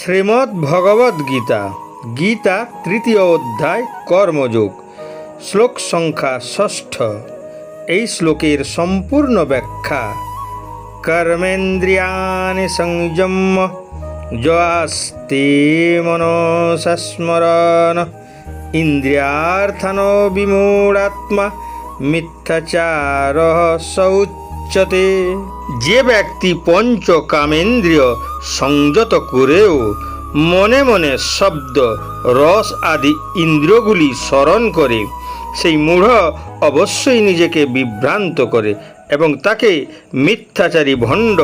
শ্রীমদ্ ভগবদ গীতা। গীতা, তৃতীয় অধ্যায়, কর্মযোগ। শ্লোক সংখ্যা ষষ্ঠ। এই শ্লোকের সম্পূর্ণ ব্যাখ্যা, কর্মেন্দ্রিয়াণি সংযম্য যাস্তে মনসস্মরণ, ইন্দ্রিয়ার্থনো বিমূঢ়াত্মা মিথ্যাচার শৌচ্যতে যে ব্যক্তি পঞ্চ কামেন্দ্রিয় সংযত করেও মনে মনে শব্দ, রস আদি ইন্দ্রগুলি স্মরণ করে, সেই মূঢ় অবশ্যই নিজেকে বিভ্রান্ত করে এবং তাকে মিথ্যাচারী ভণ্ড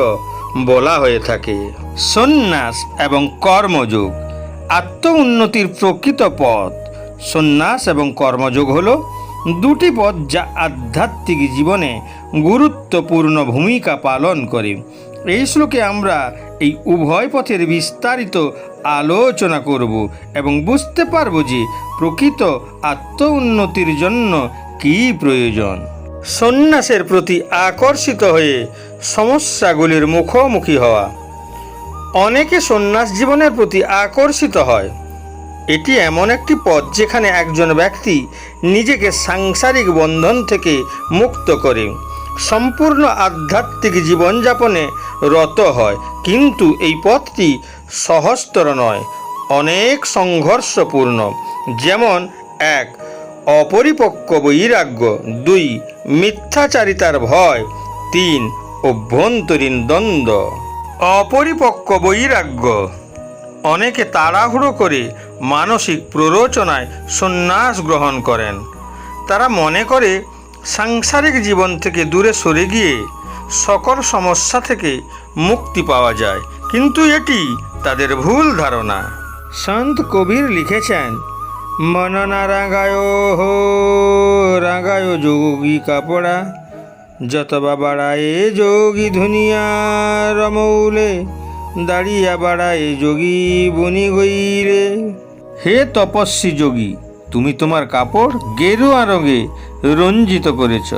বলা হয়ে থাকে। সন্ন্যাস এবং কর্মযোগ আত্ম উন্নতির প্রকৃত পথ। সন্ন্যাস এবং কর্মযোগ হলো দুটি পথ যা আধ্যাত্মিক জীবনে গুরুত্বপূর্ণ ভূমিকা পালন করে। এই শ্লোকে আমরা এই উভয় পথের বিস্তারিত আলোচনা করব এবং বুঝতে পারব যে প্রকৃত আত্ম উন্নতির জন্য কী প্রয়োজন। সন্ন্যাসের প্রতি আকর্ষিত হয়ে সমস্যাগুলির মুখোমুখি হওয়া। অনেকে সন্ন্যাস জীবনের প্রতি আকর্ষিত হয়। এটি এমন একটি পথ যেখানে একজন ব্যক্তি নিজেকে সাংসারিক বন্ধন থেকে মুক্ত করে। সম্পূর্ণ আধ্যাত্মিক জীবনযাপনে রত হয়, কিন্তু এই পথটি সহজতর নয়, অনেক সংঘর্ষপূর্ণ। যেমন এক, অপরিপক্ক বৈরাগ্য। দুই, মিথ্যাচারিতার ভয়। তিন, অভ্যন্তরীণ দ্বন্দ্ব। অপরিপক্ক বৈরাগ্য। অনেকে তাড়াহুড়ো করে মানসিক প্ররোচনায় সন্ন্যাস গ্রহণ করেন। তারা মনে করে, সাংসারিক জীবন থেকে দূরে সরে গিয়ে সকল সমস্যা থেকে মুক্তি পাওয়া যায়। কিন্তু এটি তাদের ভুল ধারণা। সন্ত কবির লিখেছেন মননা রাগায় হো, রাগায় যোগী কাপড়া, যত বাড়ায়ে যোগী ধুনিয়া রমৌলে, দাঁড়িয়া বাড়ায় যোগী বনি গইরে হে তপস্বী যোগী, তুমি তোমার কাপড় গেরুয়া রঙে রঞ্জিত করেছ,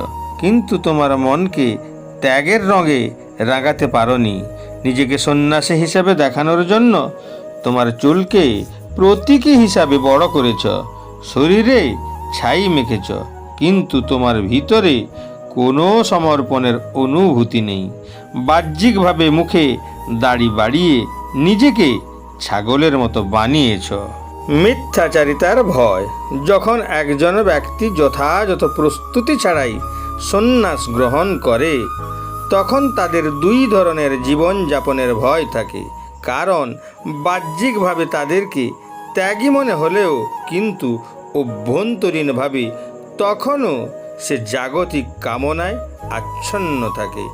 কিন্তু তোমার মনকে ত্যাগের রঙে রাগাতে পারোনি। নিজেকে সন্ন্যাসী হিসাবে দেখানোর জন্য তোমার চুলকে প্রতীকী হিসাবে বড় করেছ, শরীরে ছাই মেখেছ, কিন্তু তোমার ভিতরে কোনো সমর্পণের অনুভূতি নেই। বাহ্যিকভাবে মুখে দাড়ি বাড়িয়ে নিজেকে ছাগলের মতো বানিয়েছ। মিথ্যাচারিতার ভয়। যখন একজন ব্যক্তি যথাযথ প্রস্তুতি ছাড়াই সন্ন্যাস গ্রহণ করে, তখন তাদের দুই ধরনের জীবনযাপনের ভয় থাকে। কারণ, বাহ্যিকভাবে তাদেরকে ত্যাগী মনে হলেও কিন্তু অভ্যন্তরীণভাবে তখনও সে জাগতিক কামনায় আচ্ছন্ন থাকে।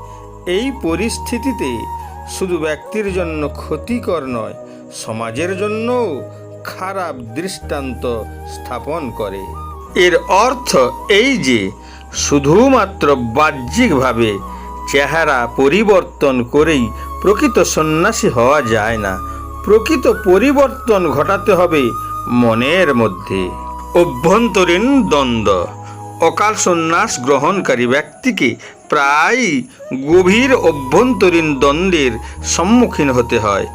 এই পরিস্থিতিতে শুধু ব্যক্তির জন্য ক্ষতিকর নয়, সমাজের জন্যও খারাপ দৃষ্টান্ত স্থাপন করে। এর অর্থ এই যে, শুধুমাত্র বাহ্যিকভাবে চেহারা পরিবর্তন করেই প্রকৃত সন্ন্যাসী হওয়া যায় না, প্রকৃত পরিবর্তন ঘটাতে হবে মনের মধ্যে। অভ্যন্তরীণ দ্বন্দ্ব, অকাল সন্ন্যাস গ্রহণকারী ব্যক্তিকে প্রায়ই গভীর অভ্যন্তরীণ দ্বন্দ্বের সম্মুখীন হতে হয়।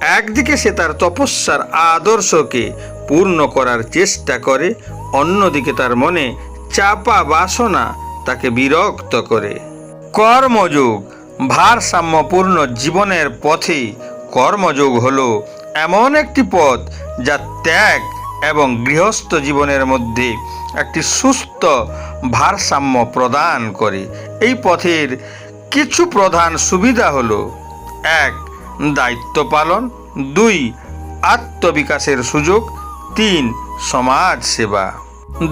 একদিকে সে তার তপস্যার আদর্শকে পূর্ণ করার চেষ্টা করে, অন্যদিকে তার মনে চাপা বাসনা তাকে বিরক্ত করে। কর্মযোগ, ভারসাম্যপূর্ণ জীবনের পথে কর্মযোগ হলো এমন একটি পথ যা ত্যাগ এবং গৃহস্থ জীবনের মধ্যে একটি সুস্থ ভারসাম্য প্রদান করে। এই পথের কিছু প্রধান সুবিধা হলো, এক দায়িত্ব পালন, দুই, আত্মবিকাশের সুযোগ, তিন, সমাজ সেবা।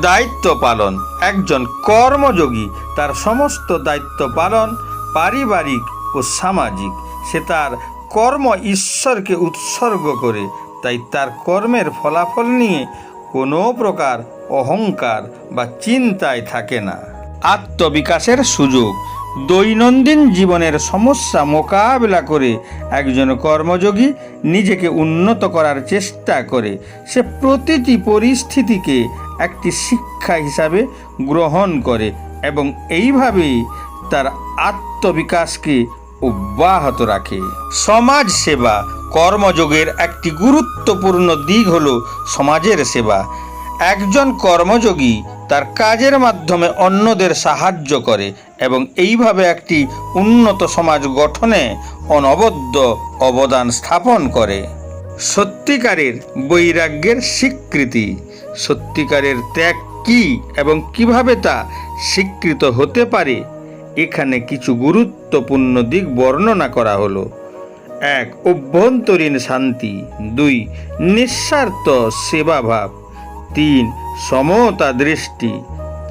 দায়িত্ব পালন, একজন কর্মযোগী, তার সমস্ত দায়িত্ব পালন পারিবারিক ও সামাজিক। সে তার কর্ম ঈশ্বরকে উৎসর্গ করে, তাই তার কর্মের ফলাফল নিয়ে কোনো প্রকার অহংকার বা চিন্তায় থাকে না। আত্মবিকাশের সুযোগ দৈনন্দিন জীবনের সমস্যা মোকাবিলা করে একজন কর্মযোগী নিজেকে উন্নত করার চেষ্টা করে। সে প্রতিটি পরিস্থিতিকে একটি শিক্ষা হিসাবে গ্রহণ করে এবং এইভাবেই তার আত্মবিকাশকে অব্যাহত রাখে। সমাজ সেবা কর্মযোগের একটি গুরুত্বপূর্ণ দিক হল সমাজের সেবা। একজন কর্মযোগী তার কাজের মাধ্যমে অন্যদের সাহায্য করে এবং এইভাবে একটি উন্নত সমাজ গঠনে অনবদ্য অবদান স্থাপন করে। সত্যিকারের বৈরাগ্যের স্বীকৃতি। সত্যিকারের ত্যাগ কি এবং কীভাবে তা স্বীকৃত হতে পারে, এখানে কিছু গুরুত্বপূর্ণ দিক বর্ণনা করা হলো। এক, অভ্যন্তরীণ শান্তি। দুই, নিঃস্বার্থ সেবাভাব। তিন, সমতা দৃষ্টি।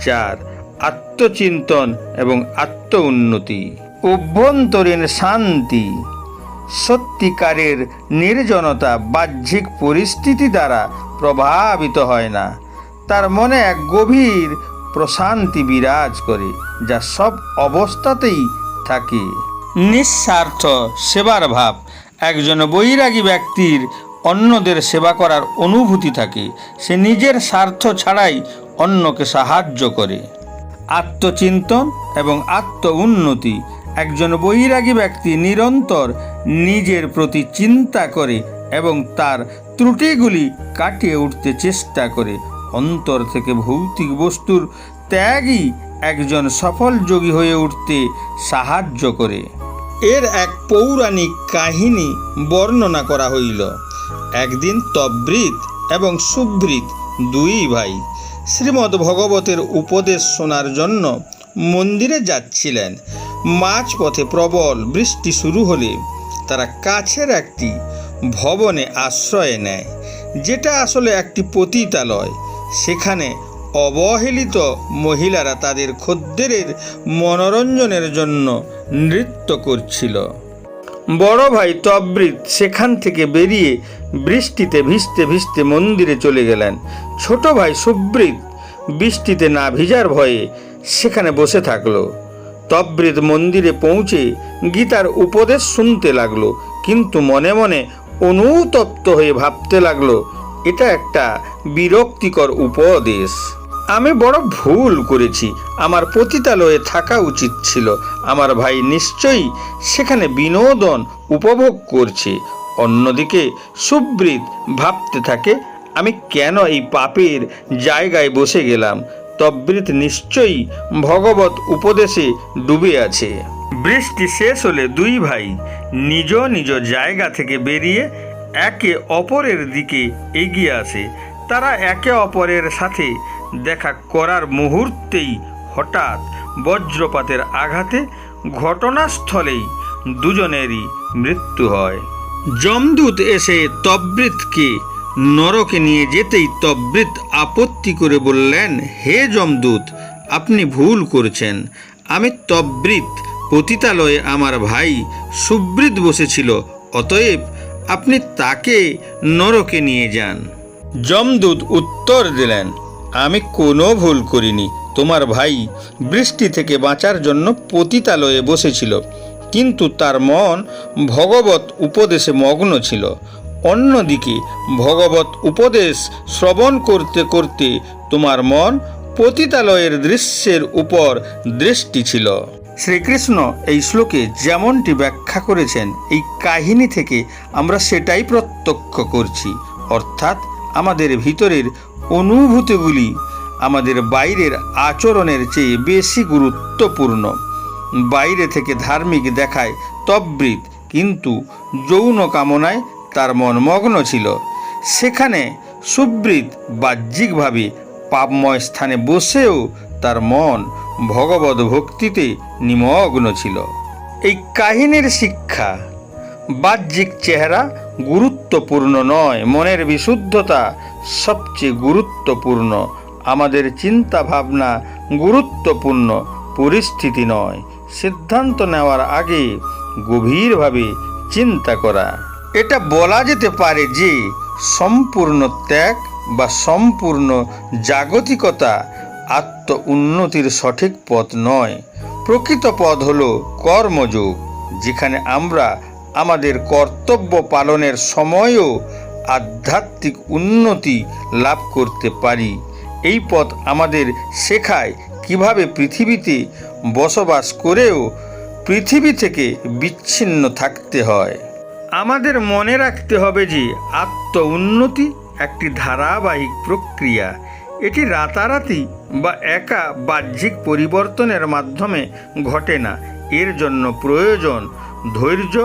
চার আত্মচিন্তন এবং আত্ম উন্নতি অভ্যন্তরীণ শান্তি, সত্যিকারের নির্জনতা বাহ্যিক পরিস্থিতি দ্বারা প্রভাবিত হয় না। তার মনে এক গভীর প্রশান্তি বিরাজ করে, যা সব অবস্থাতেই থাকে। নিঃস্বার্থ সেবার ভাব, একজন বৈরাগী ব্যক্তির অন্যদের সেবা করার অনুভূতি থাকে। সে নিজের স্বার্থ ছাড়াই অন্যকে সাহায্য করে। আত্মচিন্তন এবং আত্ম উন্নতি একজন বৈরাগী ব্যক্তি নিরন্তর নিজের প্রতি চিন্তা করে এবং তার ত্রুটিগুলি কাটিয়ে উঠতে চেষ্টা করে। অন্তর থেকে ভৌতিক বস্তুর ত্যাগই একজন সফল যোগী হয়ে উঠতে সাহায্য করে। এর এক পৌরাণিক কাহিনী বর্ণনা করা হইল, একদিন তবৃত এবং সুবৃত দুই ভাই শ্রীমদ্ ভগবতের উপদেশ শোনার জন্য মন্দিরে যাচ্ছিলেন। মাঝপথে প্রবল বৃষ্টি শুরু হলে তারা কাছের একটি ভবনে আশ্রয় নেয়, যেটা আসলে একটি পতিতালয়। সেখানে অবহেলিত মহিলারা তাদের খদ্দেরের মনোরঞ্জনের জন্য নৃত্য করছিল। বড় ভাই তবৃত সেখান থেকে বেরিয়ে বৃষ্টিতে ভিজতে ভিজতে মন্দিরে চলে গেলেন। ছোট ভাই সুব্রিত বৃষ্টিতে না ভিজার ভয়ে সেখানে বসে থাকল। তবৃত মন্দিরে পৌঁছে গীতার উপদেশ শুনতে লাগল, কিন্তু মনে মনে অনুতপ্ত হয়ে ভাবতে লাগল, এটা একটা বিরক্তিকর উপদেশ। আমি বড় ভুল করেছি। আমার পতিতালয়ে থাকা উচিত ছিল। আমার ভাই নিশ্চয়ই সেখানে বিনোদন উপভোগ করছে। অন্যদিকে সুব্রিত ভাবতে থাকে, আমি কেন এই পাপের জায়গায় বসে গেলাম? তবৃত নিশ্চয়ই ভগবত উপদেশে ডুবে আছে। বৃষ্টি শেষ হলে দুই ভাই নিজ নিজ জায়গা থেকে বেরিয়ে একে অপরের দিকে এগিয়ে আসে। তারা একে অপরের সাথে দেখা করার মুহূর্তেই হঠাৎ বজ্রপাতের আঘাতে ঘটনাস্থলেই দুজনেরই মৃত্যু হয়। যমদূত এসে তবৃতকে নরকে নিয়ে যেতেই তবৃত আপত্তি করে বললেন হে যমদূত আপনি ভুল করছেন। আমি তবৃত পতিতালয়ে আমার ভাই সুব্রীত বসেছিল অতএব আপনি তাকে নরকে নিয়ে যান। যমদূত উত্তর দিলেন আমি কোনো ভুল করিনি। তোমার ভাই বৃষ্টি থেকে বাঁচার জন্য পতিতালয়ে বসেছিল। কিন্তু তার মন ভগবত উপদেশে মগ্ন ছিল। অন্যদিকে ভগবত উপদেশ শ্রবণ করতে করতে তোমার মন পতিতালয়ের দৃশ্যের উপর দৃষ্টি ছিল। শ্রীকৃষ্ণ এই শ্লোকে যেমনটি ব্যাখ্যা করেছেন, এই কাহিনী থেকে আমরা সেটাই প্রত্যক্ষ করছি। অর্থাৎ আমাদের ভিতরের অনুভূতিগুলি আমাদের বাইরের আচরণের চেয়ে বেশি গুরুত্বপূর্ণ। বাইরে থেকে ধার্মিক দেখায় তবৃত, কিন্তু যৌন কামনায় তার মন মগ্ন ছিল। সেখানে সুবৃত বাহ্যিকভাবে পাপময় স্থানে বসেও তার মন ভগবত ভক্তিতে নিমগ্ন ছিল। এই কাহিনীর শিক্ষা বাহ্যিক চেহারা গুরুত্বপূর্ণ নয়, মনের বিশুদ্ধতা সবচেয়ে গুরুত্বপূর্ণ। আমাদের চিন্তা ভাবনা গুরুত্বপূর্ণ, পরিস্থিতি নয়। সিদ্ধান্ত নেওয়ার আগে গভীরভাবে চিন্তা করা। এটা বলা যেতে পারে যে সম্পূর্ণ ত্যাগ বা সম্পূর্ণ জাগতিকতা আত্ম উন্নতির সঠিক পথ নয়। প্রকৃত পথ হল কর্মযোগ, যেখানে আমরা আমাদের কর্তব্য পালনের সময়ও আধ্যাত্মিক উন্নতি লাভ করতে পারি। এই পথ আমাদের শেখায় কীভাবে পৃথিবীতে বসবাস করেও পৃথিবী থেকে বিচ্ছিন্ন থাকতে হয়। আমাদের মনে রাখতে হবে যে আত্ম উন্নতি একটি ধারাবাহিক প্রক্রিয়া। এটি রাতারাতি বা একা বাহ্যিক পরিবর্তনের মাধ্যমে ঘটে না। এর জন্য প্রয়োজন ধৈর্য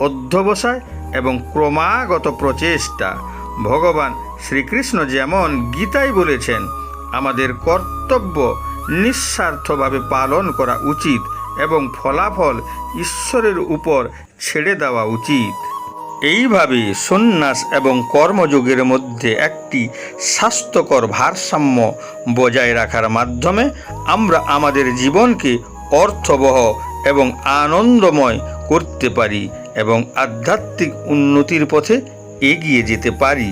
অধ্যবসায় এবং ক্রমাগত প্রচেষ্টা। ভগবান শ্রীকৃষ্ণ যেমন গীতায় বলেছেন, আমাদের কর্তব্য নিঃস্বার্থভাবে পালন করা উচিত এবং ফলাফল ঈশ্বরের উপর ছেড়ে দেওয়া উচিত। এইভাবে সন্ন্যাস এবং কর্মযোগের মধ্যে একটি স্বাস্থ্যকর ভারসাম্য বজায় রাখার মাধ্যমে আমরা আমাদের জীবনকে অর্থবহ এবং আনন্দময় করতে পারি। এবং আধ্যাত্মিক উন্নতির পথে এগিয়ে যেতে পারি।